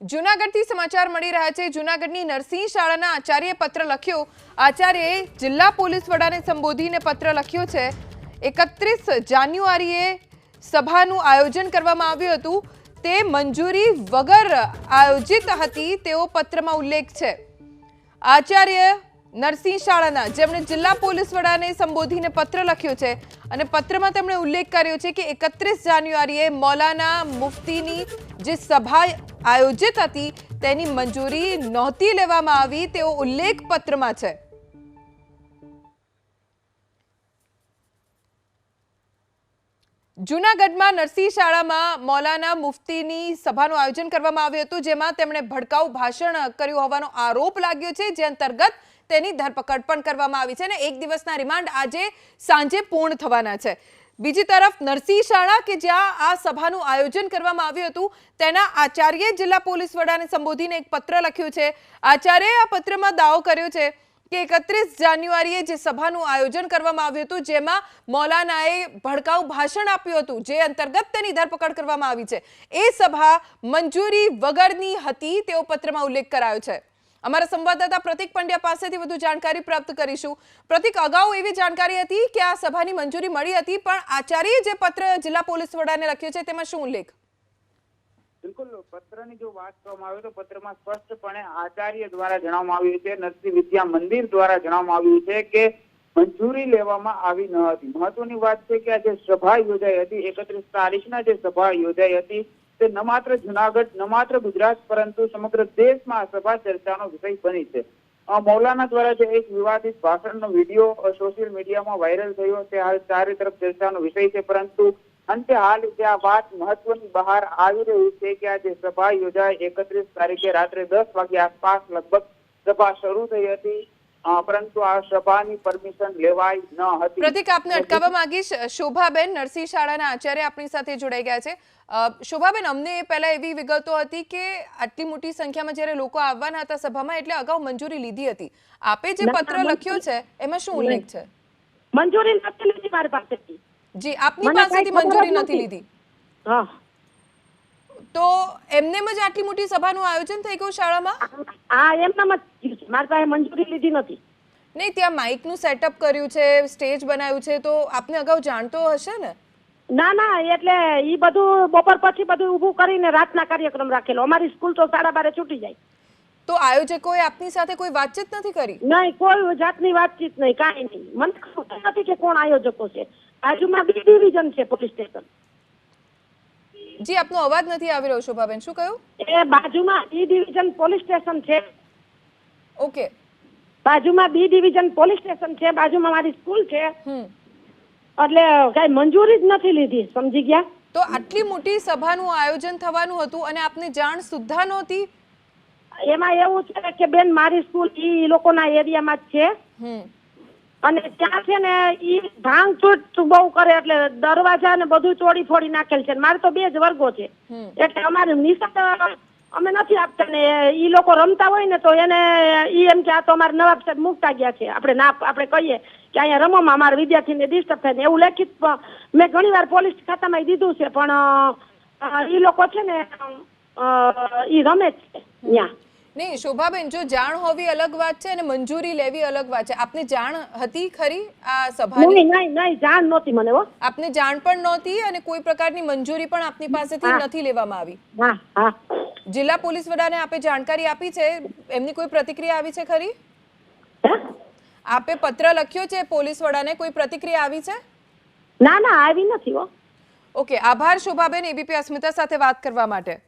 જૂનાગઢથી સમાચાર મળી રહ્યા છે. જૂનાગઢની નરસિંહ શાળાના આચાર્યએ પત્ર લખ્યો. આચાર્યએ જિલ્લા પોલીસ વડાને સંબોધીને પત્ર લખ્યો છે. એકત્રીસ જાન્યુઆરીએ સભાનું આયોજન કરવામાં આવ્યું હતું. તે મંજૂરી વગર આયોજિત હતી તેવો પત્રમાં ઉલ્લેખ છે. આચાર્ય નરસિંહ શાળાના જેમણે જિલ્લા પોલીસ વડાને સંબોધીને પત્ર લખ્યો છે અને પત્રમાં તેમણે ઉલ્લેખ કર્યો છે કે એકત્રીસ જાન્યુઆરીએ મૌલાના મુફ્તીની જે સભા આયોજિત હતી, તેની મંજૂરી નહોતી લેવામાં આવી તેવો ઉલ્લેખ પત્રમાં છે. જૂનાગઢમાં નરસિંહ શાળામાં મૌલાના મુફ્તીની સભાનું આયોજન કરવામાં આવ્યું હતું, જેમાં તેમણે ભડકાઉ ભાષણ કર્યું હોવાનો આરોપ લાગ્યો છે, જે અંતર્ગત તેની ધરપકડ પણ કરવામાં આવી છે અને એક દિવસના રિમાન્ડ આજે સાંજે પૂર્ણ થવાના છે. બીજી તરફ નરસિંહ શાળા કે જ્યાં આ સભાનું આયોજન કરવામાં આવ્યું હતું, તેના આચાર્યે જિલ્લા પોલીસ વડાને સંબોધીને એક પત્ર લખ્યું છે. આચાર્યએ આ પત્રમાં દાવો કર્યો છે કે એકત્રીસ જાન્યુઆરીએ જે સભાનું આયોજન કરવામાં આવ્યું હતું, જેમાં મૌલાનાએ ભડકાઉ ભાષણ આપ્યું હતું, જે અંતર્ગત તેની ધરપકડ કરવામાં આવી છે. એ સભા મંજૂરી વગરની હતી, તેવો પત્રમાં ઉલ્લેખ કરાયો છે. અમારા સંવાદદાતા પ્રતિક પંડ્યા પાસેથી વધુ જાણકારી પ્રાપ્ત કરીશું. પ્રતિક, અગાઉ એવી જાણકારી હતી કે આ સભાની મંજૂરી મળી હતી, પણ આચાર્યએ જે પત્ર જિલ્લા પોલીસ વડાને લખ્યો છે, તેમાં શું ઉલ્લેખ? બિલકુલ, પત્રની જો વાત કરવામાં આવે તો પત્રમાં સ્પષ્ટપણે આચાર્ય દ્વારા જણાવવામાં આવ્યું છે, નરસિંહ વિદ્યા મંદિર દ્વારા જણાવવામાં આવ્યું છે કે મંજૂરી લેવામાં આવી ન હતી. મહત્વની વાત છે કે આ જે સભા યોજાઈ હતી, એકત્રીસ તારીખના જે સભા યોજાઈ હતી તે ન માત્ર જુનાગઢ, ન માત્ર ગુજરાત, પરંતુ સમગ્ર દેશમાં સભા ચર્ચાનો વિષય બની છે. મૌલાના દ્વારા જે એક વિવાદિત ભાષણનો વીડિયો સોશિયલ મીડિયામાં વાયરલ થયો તે હાલ ચારે તરફ ચર્ચાનો વિષય છે, પરંતુ અંતે હાલ જે આ વાત મહત્વની બહાર આવી રહી છે કે આ જે સભા યોજાય એકત્રીસ તારીખે રાત્રે દસ વાગ્યા આસપાસ લગભગ સભા શરૂ થઈ હતી. પરંતુ આ સભાની પરમિશન લેવાય ન હતી. પ્રતિક આપને અટકાવવા માંગીશ. શોભાબેન નરસિંહ શાળાના આચાર્ય આપણી સાથે જોડાઈ ગયા છે. શોભાબેન અમને પહેલા એવી વિગતો હતી કે આટલી મોટી સંખ્યામાં જ્યારે લોકો આવવાના હતા સભામાં એટલે અગાઉ મંજૂરી લીધી હતી. આપે જે પત્ર લખ્યો છે એમાં શું ઉલ્લેખ છે? મંજૂરી નથી લીધી મારી પાસેથી. જી આપની પાસેથી મંજૂરી નથી. લીધી. હા. તો એમનેમ જ આટલી મોટી સભાનું આયોજન થઈ ગયું શાળામાં? આ એમનામ જ મારી પાસે મંજૂરી લીધી નથી. નહીં ત્યાં માઇકનું સેટઅપ કર્યું છે સ્ટેજ બનાવ્યું છે તો આપને અગાઉ જાણતો હશે ને? ના ના એટલે એ બધું બપોર પછી બધું ઊભું કરીને રાતના કાર્યક્રમ રાખેલો. અમારી સ્કૂલ તો સાડા બારે છૂટી જાય. તો આયોજકોએ આપની સાથે કોઈ વાતચીત નથી કરી? નહીં કોઈ જાતની વાતચીત નહીં કાંઈ નહીં. મને ખબર નથી કે કોણ આયોજકો છે. બાજુમાં બી ડિવિઝન છે પોલીસ સ્ટેશન. જી આપનો અવાજ નથી આવી રહ્યો શોભાબેન. શું કહ્યું? એ બાજુમાં ઈ ડિવિઝન પોલીસ સ્ટેશન છે. ઓકે. બાજુમાં બી ડિવિઝન પોલીસ સ્ટેશન છે બાજુમાં મારી સ્કૂલ છે. એટલે કઈ મંજૂરી જ નથી લીધી સમજી ગયા? તો આટલી મોટી સભાનું આયોજન થવાનું હતું અને આપને જાણ સુદ્ધા નહોતી? એમાં એવું છે કે બેન મારી સ્કૂલ ઈ લોકોના એરિયામાં જ છે. અને ત્યાં છે ને ઈ ભાંગછૂટ બહુ કરે એટલે દરવાજા ને બધું ચોડી ફોડી નાખેલ છે. મારે તો બે જ વર્ગો છે. એટલે અમારે નિશાળ અમે નથી આપતા ને ઈ લોકો રમતા હોય ને તો એને ઈ એમ કે આ તો અમારે નવાબ સાહેબ મૂકતા ગયા છે. આપણે ના, આપણે કહીએ કે અહીંયા રમવામાં અમારા વિદ્યાર્થીને ડિસ્ટર્બ થાય ને એવું લેખિત મેં ઘણી વાર પોલીસ ખાતામાં દીધું છે, પણ ઈ લોકો છે ને ઈ રમે છે ત્યાં નહીં શોભાબેન જો જાણ હોવી અલગ વાત છે અને મંજૂરી લેવી અલગ વાત છે આપને જાણ હતી ખરી આ સભાની? નહીં નહીં જાણ નહોતી મને હો. આપને જાણ પણ નહોતી અને કોઈ પ્રકારની મંજૂરી પણ આપની પાસેથી નથી લેવામાં આવી. હા હા. જિલ્લા પોલીસ વડાને આપે જાણકારી આપી છે એમની કોઈ પ્રતિક્રિયા આવી છે ખરી? આપે પત્ર લખ્યો છે પોલીસ વડાને કોઈ પ્રતિક્રિયા આવી છે? ના ના આવી નથી હો. ઓકે આભાર શોભાબેન એબીપી અસ્મિતા સાથે વાત કરવા માટે.